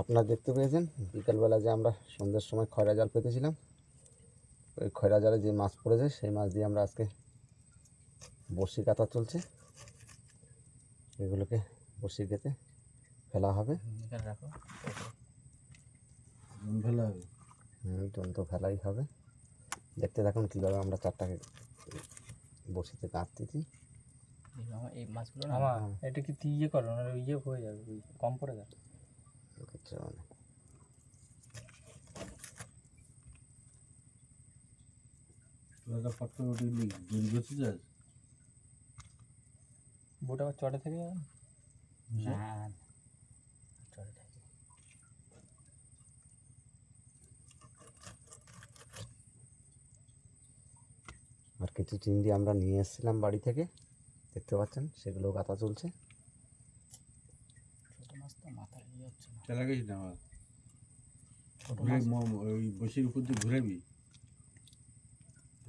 আপনারা দেখতে পেয়েছেন বিকালবেলা যে আমরা সন্ধ্যের সময় খয়রা জাল পেতেছিলাম। ওই খয়রা জালে যে মাছ পড়েছে সেই মাছ দিয়ে আমরা আজকে বড়শি কাতা চলছে এগুলোকে বড়শি কেটে ফেলা হবে। ভালো হবে? ফেলাই হবে। দেখতে থাকুন কীভাবে আমরা চারটাকে বড়শিতে কাটতেছি এই মাছগুলো না এটা কি তুই ইয়ে করো? না ইয়ে হয়ে যাবে কম পড়ে যাবে। বোট চটে না? থাকে। আর কিছু চিংড়ি আমরা নিয়ে এসেছিলাম বাড়ি থেকে দেখতে পাচ্ছেন সেগুলো কাটা চলছে। ছোটো মাছ ইয়ে হচ্ছে না। চালা গেছিস না আমার ঘুরে ওই বসির উপর দিয়ে ঘুরাবি?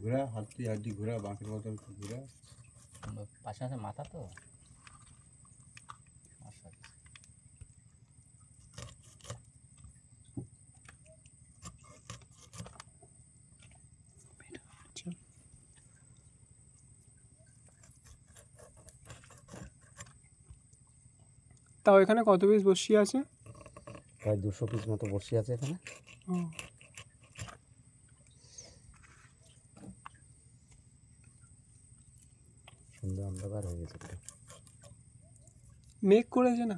ঘোরা হাত দিয়ে হাত দিয়ে ঘোরা বাঁকের মতন ঘোরা। পাশে আছে মাথা তো সমস্যা হচ্ছে। তাও এখানে কত পিস বসি আছে? প্রায় দুশো পিস মতো বসিয়ে আছে এখানে। সুন্দর অন্ধকার হয়ে গেছে। মেঘ করেছে না?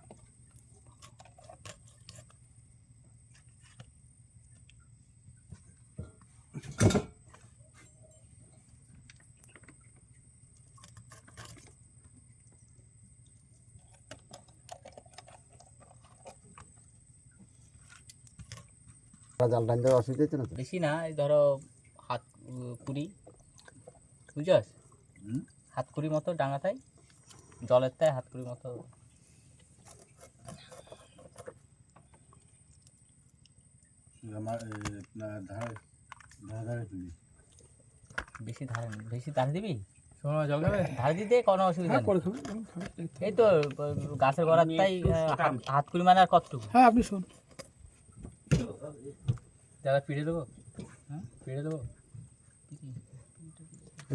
জাল দেওয়ার অসুবিধা হচ্ছে না তো? বেশি না এই ধরো হাত কুড়ি। বুঝছস হাত কুড়ি মতো ডাঙা তাই জলের তাই হাত কুড়ি মতো। আমার এ, না ধারে ধারে ধারে তুলি বেশি ধারে বেশি ধারে দিবি? শোনো ধারে দিতে কোনো অসুবিধা হ্যাঁ। এই তো গাছের গোড়ার তাই হাত কুড়ি মানে আর কতটুকু? হ্যাঁ আপনি শোন। দাদা পিড়ে দেবো? হ্যাঁ পিড়ে দেবো?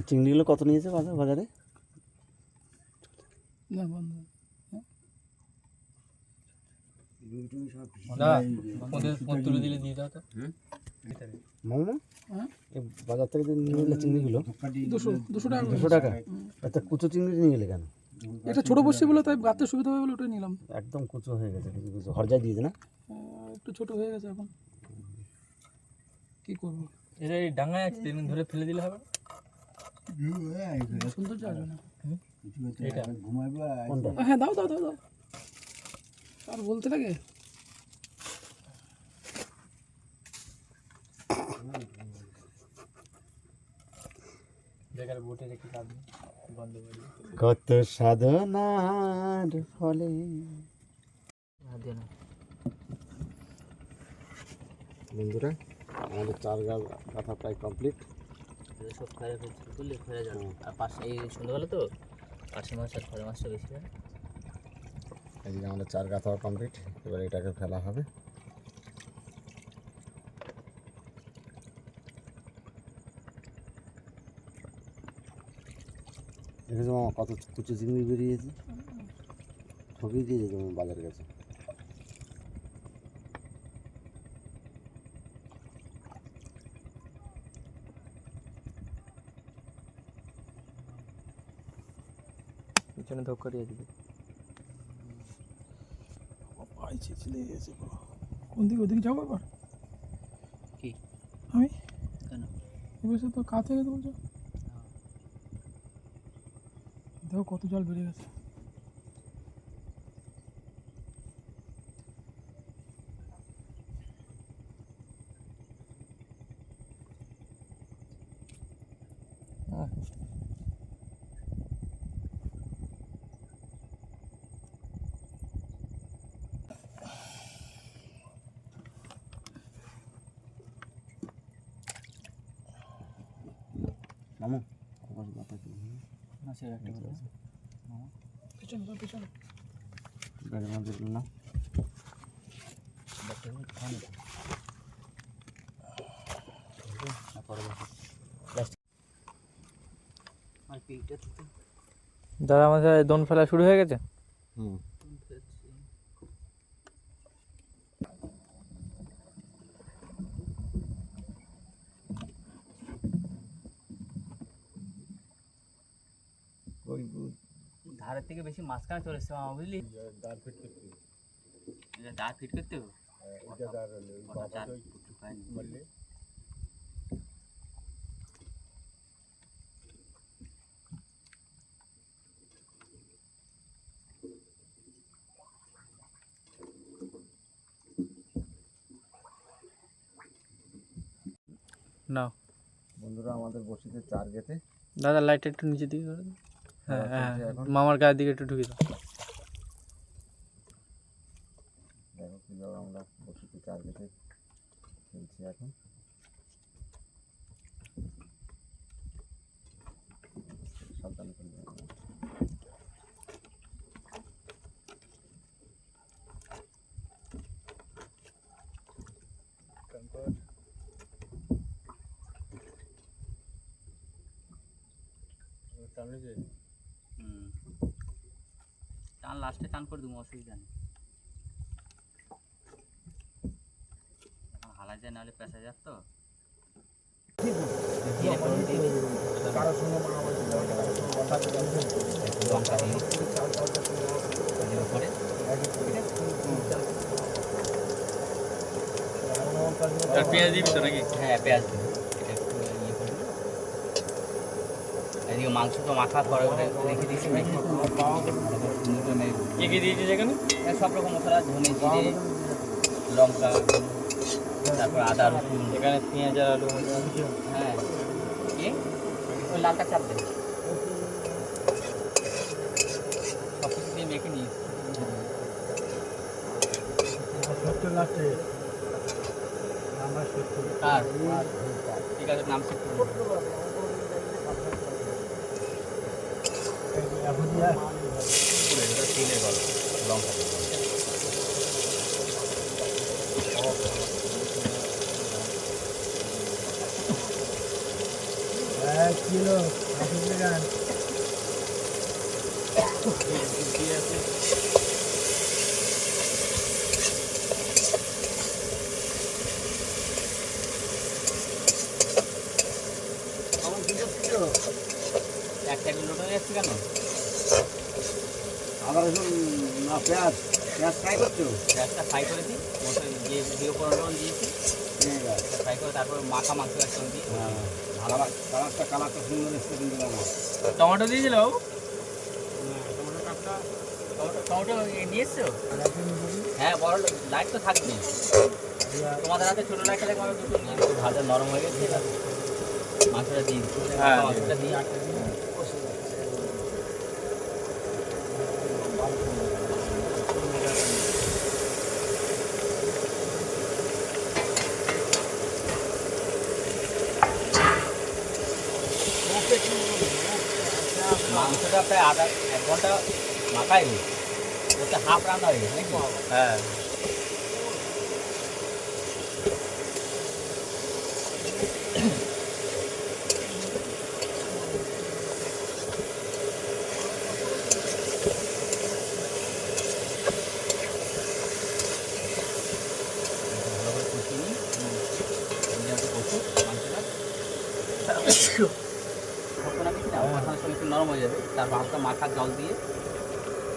চিংড়িগুলো কত নিয়েছে বাজার বাজারে? না বন্ধ। দাদা মধ্যে মধ্যে তুলে দিলে দিয়ে দাও তো। মামা? হ্যাঁ? এই বাজার থেকে নিয়ে এলে চিংড়িগুলো? দুশো দুশো টাকা। দুশো টাকা? আচ্ছা কুচো চিংড়ি নিয়ে গেলে কেন? এটা ছোট বসি বলে তাই গাতে সুবিধা হবে বলে ওটাই নিলাম। একদম কুচো হয়ে গেছে কিছু দিয়েছে না? একটু ছোট হয়ে গেছে এখন। কি করব? এটা এই ডাঙায় আছে তেমন ধরে ফেলে দিলে হবে। সুন্দর আসবে না হ্যাঁ দাও দাও দাও দাও। আর বলতে লাগে। কত সাধনার ফলে। বন্ধুরা আমাদের চার গাছ কাঁথা প্রায় কমপ্লিট সব খয়রা জল আর পাশে এই সন্ধ্যাবেলা তো পাশে মাছ আর খয়রা মাছটা বেশি হয়। এদিকে আমাদের চার গাঁথা কমপ্লিট এবার এটাকে ফেলা হবে। দেখেছ মামা কত কুচু চিংড়ি বেরিয়েছে? ঠকিয়ে দিয়েছে তুমি বাজার গেছে পিছনে ধোক্কা দিয়ে দিবি পাই ছিঁচলে গেছে। কোন দিকে ওদিকে যাব এবার কি? আমি কেন? এবার তো কাছে গেছে বলছো দেখো কত জল বেড়ে গেছে মামা আবার গাঁথা কি? মাছের একটা করে দাও। পিছনে দাও, পিছনে ব্যাগের মধ্যে না ব্যাগ আর পিকটা তো দাদা আমাদের দোন ফেলা শুরু হয়ে গেছে? হুম। ওই ধারের থেকে বেশি মাঝখানে চলে এসছে মামা বুঝলি দাঁড় ফিট করতে হবে। এটা দাঁত ফিট করতে হবে হ্যাঁ, এটা দাঁড় হলে ওই ওটা বাঁপাতে চার ওই ফুট হয়নি। মারলে না বন্ধুরা আমাদের বসিতে চার গেতে দাদা লাইটটা একটু নিচে দিকে করে দাও। হ্যাঁ হ্যাঁ এখন। মামার গায়ের দিকে একটু ঢুকে দাও দেখো কীভাবে আমরা বসিতে চার খেলছি এখন। সাবধানে খেলবে তারপর যে হুম টান লাস্টে টান করে দেবো অসুবিধা নেই। এখন হালা যায় নাহলে পেঁচা যাক তো। পেঁয়াজ দিবি তো নাকি? হ্যাঁ পেঁয়াজ দেবো এটা একটু ইয়ে করে দিই। এদিকে মাংস তো মাখা করে করে রেখে দিয়েছি। কি কি দিয়েছিস এখানে? হ্যাঁ, সব রকম মশলা ধনে জিরে লঙ্কা তারপর আদা রসুন। এখানে পেঁয়াজ আর আলু। হ্যাঁ। কি? ওই লালটা চাপ দেবে সব কিছু দিয়ে মেখে আর? ঠিক আছে নাম সেট তেলের গল্প লঙ্কা এক কিলো আশি গ্রাম একটা কিলো লোটা না পেঁয়াজ পেঁয়াজ ফ্রাই করছ? গ্যাসটা ফ্রাই করে দিই মশলা দিয়ে দিয়ে দিয়েছি। এটা ফ্রাই করে তারপর মাখা মাংস একসঙ্গে দিই ভালো কালারটা কালারটা সুন্দর এসছে কিন্তু আমার টমেটো দিয়েছিল বাবু? টমেটো টমেটো নিয়ে এসছো হ্যাঁ বড় লাইট তো থাকবে। তোমাদের হাতে ছোটো লাইট ভাজা নরম হয়ে গেছে। মাংসটা দিই হ্যাঁ। মাংসটা দিই মাংসটা প্রায় আধা এক ঘণ্টা মাখাই ওতে হাফ রান্না হয়ে গেছে হ্যাঁ ভালো করে কষিয়ে নিই এমনি একটু কষুক মাংসটা কষানো কিছু না কষানোর সময় একটু নরম হয়ে যাবে মাখার জল দিয়ে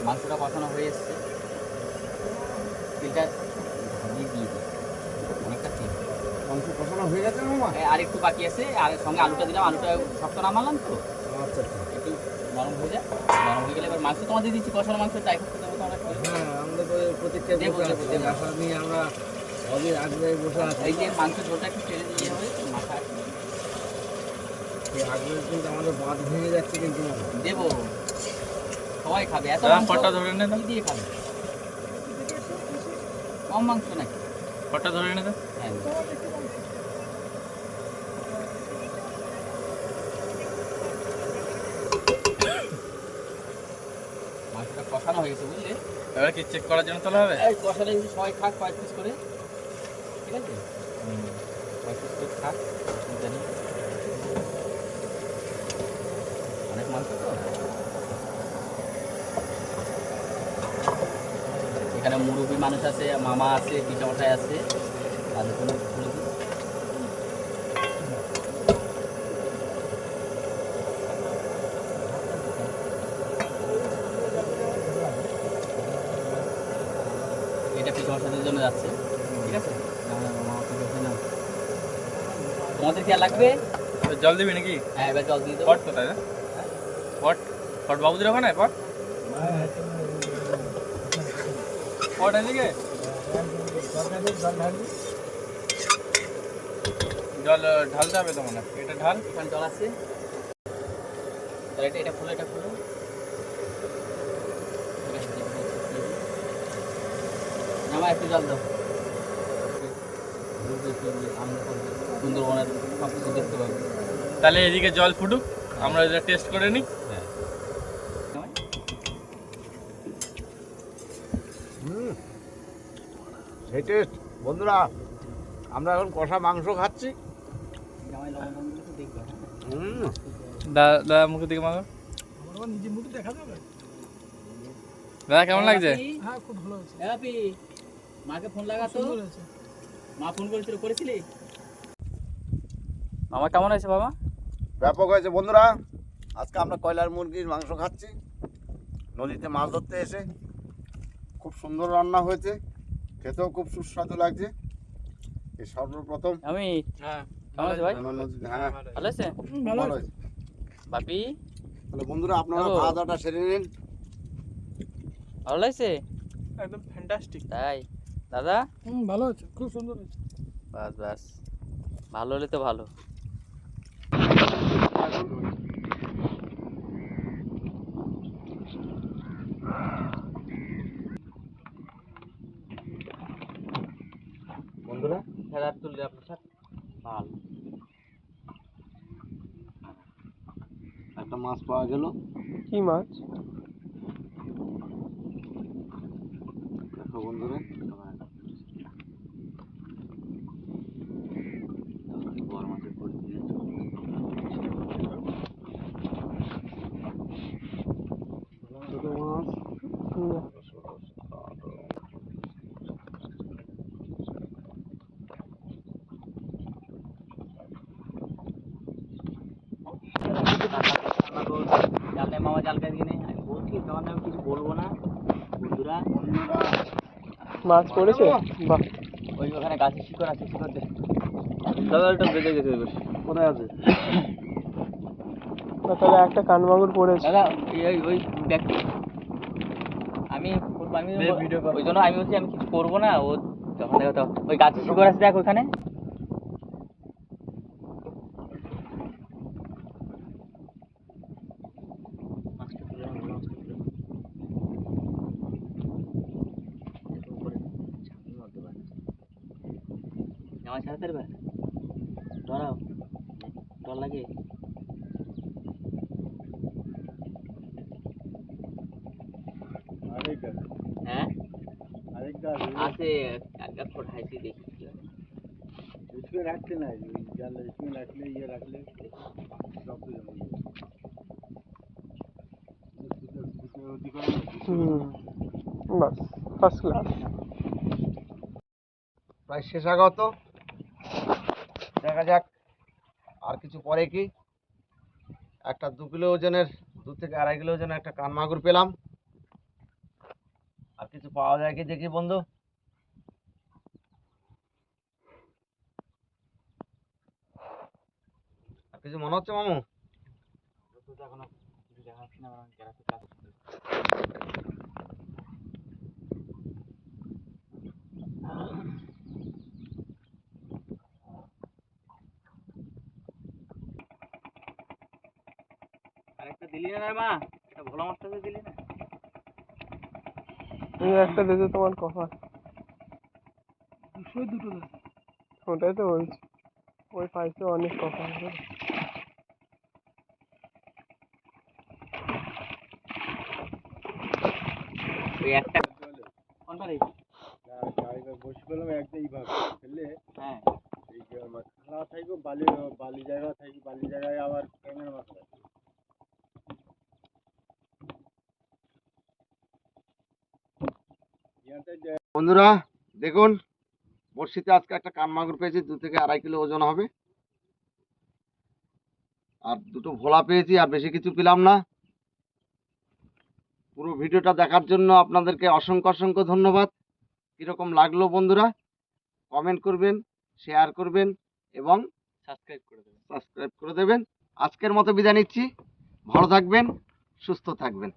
মাংসটা কষানো হয়ে এসছে। তেলটা দিয়ে দিয়ে দিই অনেকটা তেল। মাংস কষানো হয়ে গেছে মামা আর একটু বাকি আছে। আর সঙ্গে আলুটা দিলাম। আলুটা শক্ত নামালাম তো। আচ্ছা আচ্ছা। একটু নরম হয়ে যায়। নরম হয়ে গেলে এবার মাংস তোমাদের দিচ্ছি। কষানো মাংস তাই করতে দেবো তোমরা। হ্যাঁ আমরা তো দেবো। আশা নিয়ে আমরা আগ্রহে বসে আছি। এই যে মাংস ঝোলটা একটু টেনে দিয়ে হবে মাথা এই আগ্রহে কিন্তু আমাদের বাঁধ ভেঙে যাচ্ছে কিন্তু মামা দেবো। সবাই খাবে। এত ফটটা ধরে নে দিয়ে খাবে? কম মাংস নাকি? ফটটা ধরে নে হ্যাঁ। মাংসটা কষানো হয়ে গেছে বুঝলে? এবার কি চেক করার জন্য তোলা হবে? এই যদি সবাই খাক কয়েক পিস করে। ঠিক আছে? পঁয়ত্রিশ পিস চিন্তা নেই। অনেক মাংস তো এখানে মুরব্বী মানুষ আছে মামা আছে পিঠামশাই আছে। জন্য খুলে এটা পিঠামশাইদের জন্য যাচ্ছে। ঠিক আছে? তোমাদের কি আর লাগবে? জল দিবি নাকি? হ্যাঁ এবার জল দিয়ে দেবো। পট কোথায়? পট পট বাবুদের ওখানে? পট? পট এদিকে জল ঢালতে হবে তো মনে এটা ঢাল এখানে জল আছে। তাহলে এটা এটা খুলো এটা দিই। নামা একটু জল দাও। সুন্দরবনের সব কিছু দেখতে পাবো তাহলে এদিকে জল ফুটুক আমরা এটা টেস্ট করে নিই। সেই টেস্ট বন্ধুরা আমরা এখন কষা মাংস খাচ্ছি। দাদা মুখের দিকে মাগো নিজের মুখে দেখা যাবে দাদা কেমন লাগছে? হ্যাঁ খুব ভালো আছে হ্যাপি মাকে ফোন মা ফোন করেছিল করেছিলি মামা কেমন আছে বাবা? ব্যাপক হয়েছে বন্ধুরা। আজকে আমরা কয়লার মুরগির মাংস খাচ্ছি। নদীতে মাছ ধরতে এসে খুব সুন্দর রান্না হয়েছে। খেতেও খুব সুস্বাদু লাগছে। সর্বপ্রথম। আমি? হ্যাঁ ভাই? হ্যাঁ। ভালো আছে। ভালো ভালো আছে। বাপি? তাহলে বন্ধুরা আপনারা। খাওয়া দাওয়াটা সেরে নিন। ভালো লাগছে? একদম ফ্যান্টাস্টিক তাই? দাদা? হুম ভালো আছে খুব সুন্দর আছে। বাস বাস। ভালো হলে তো ভালো। বন্ধুরা খেলা তুললে আপনার স্যার ভালো। একটা মাছ পাওয়া গেল। কি মাছ? দেখো বন্ধুরা বড় মাছের পরিচয় ছোট মাছ মামা জাল আমি বলছি নামে কিছু বলব না। বন্ধুরা মাছ পড়েছে? বাহ। ওই ওখানে গাছের শিকড় আছে শিকড় দে। দাদা ওটা বেঁধে গেছে বেশ কোথায় আছে? তাহলে একটা কানমাগুর পড়েছে। দাদা এই ওই দেখ। আমি করব, আমি ওই জন্য আমি বলছি আমি কিছু করব না। ও তখন দেখো তো ওই গাছের শিকড় আছে দেখ ওখানে মাছটা তুলে নাও, বড় মাছটা তুলে নাও। উপরে ঝাঁপির মধ্যে বাস। জামা ছাড়াতে পারবে ডরাও ডর লাগে আরেকটা হ্যাঁ আরেকটা আছে একটা ফোটাইছি দেখি কি হয়। इसमें रखते ना जाल इसमें रख ले ये रख ले सब कुछ हो गया বাস ফার্স্ট ক্লাস প্রায় শেষাগত দেখা যাক আর কিছু পরে কি একটা দু কিলো ওজনের দু থেকে আড়াই কিলো ওজনের একটা কান মাগুর পেলাম আর কিছু পাওয়া যায় কি দেখি বন্ধু? কিছু মনে হচ্ছে মামু? আরেকটা দিলি না রে মা? এটা ভোলা মাছটা দিলি না। এই একটা দেখে তোমার কপাল। দুশো দুটো দাও। ওটাই তো বলছি। ওই পাইছে অনেক কপাল। আছে একটা। কোনটা রে? বসে করলাম একটা এইভাবে ফেললে হ্যাঁ এই যে আমার খারাপ থাকবে বালি বালি জায়গা থাকবে বালি জায়গায় আবার ক্যামেরা মাছ লাগে ইয়াতে যে বন্ধুরা দেখুন বড়শিতে আজকে একটা কান মাগুর পেয়েছি দু থেকে আড়াই কিলো ওজন হবে। আর দুটো ভোলা পেয়েছি আর বেশি কিছু পেলাম না। পুরো ভিডিওটা দেখার জন্য আপনাদেরকে অসংখ্য অসংখ্য ধন্যবাদ। কীরকম লাগল বন্ধুরা? কমেন্ট করবেন শেয়ার করবেন এবং সাবস্ক্রাইব করে দেবেন। সাবস্ক্রাইব করে দেবেন। আজকের মতো বিদায় নিচ্ছি। ভালো থাকবেন সুস্থ থাকবেন।